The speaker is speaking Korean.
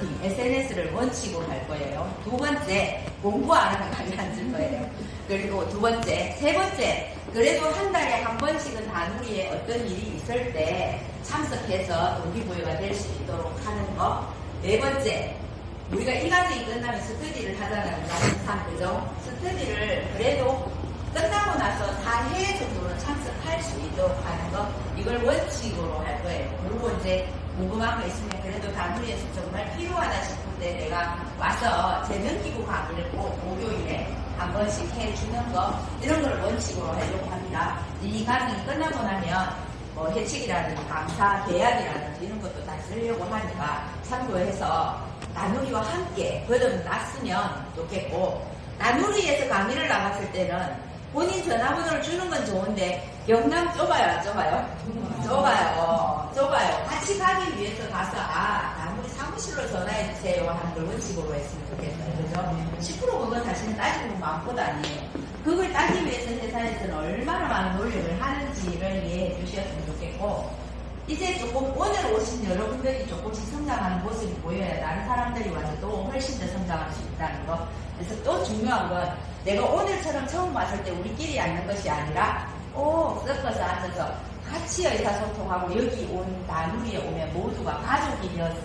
마케팅, SNS를 원칙으로 할 거예요. 두 번째, 공부 안 하는 강의 앉을 거예요. 그리고 두 번째, 세 번째, 그래도 한 달에 한 번씩은 단우리에 어떤 일이 있을 때 참석해서 동기부여가 될 수 있도록 하는 거. 네 번째, 우리가 이 과정이 끝나면 스터디를 하잖아요. 항상 그죠? 스터디를 그래도 끝나고 나서 4회 정도는 참석할 수 있도록 하는 거. 이걸 원칙으로 할 거예요. 그리고 이제 궁금한 거 있으면 그래도 정말 싶을 때 내가 와서 재정기구 강의를 꼭 목요일에 한 번씩 해주는 거 이런 걸 원칙으로 하려고 합니다. 이 과정이 끝나고 나면 뭐 해칙이라든지 감사, 계약이라든지 이런 것도 다 쓰려고 하니까 참고해서 나누리와 함께 거듭 났으면 좋겠고 나누리에서 강의를 나갔을 때는 본인 전화번호를 주는 건 좋은데 경남 좁아요 안 좁아요? 가서 아 나누리 사무실로 전화해 주세요 하는 걸 원칙으로 했으면 좋겠어요 그죠? 10% 그건 사실은 따지면 마음보다 아니에요 그걸 따기 위해서 회사에서는 얼마나 많은 노력을 하는지를 이해해 주셨으면 좋겠고 이제 조금 오늘 오신 여러분들이 조금씩 성장하는 모습이 보여야 다른 사람들이 와서 또 훨씬 더 성장할 수 있다는 거. 그래서 또 중요한 건 내가 오늘처럼 처음 왔을 때 우리끼리 앉는 것이 아니라 오 섞어서 앉아서 같이 의사소통하고 여기 온 나누 모두가 가족이 되었을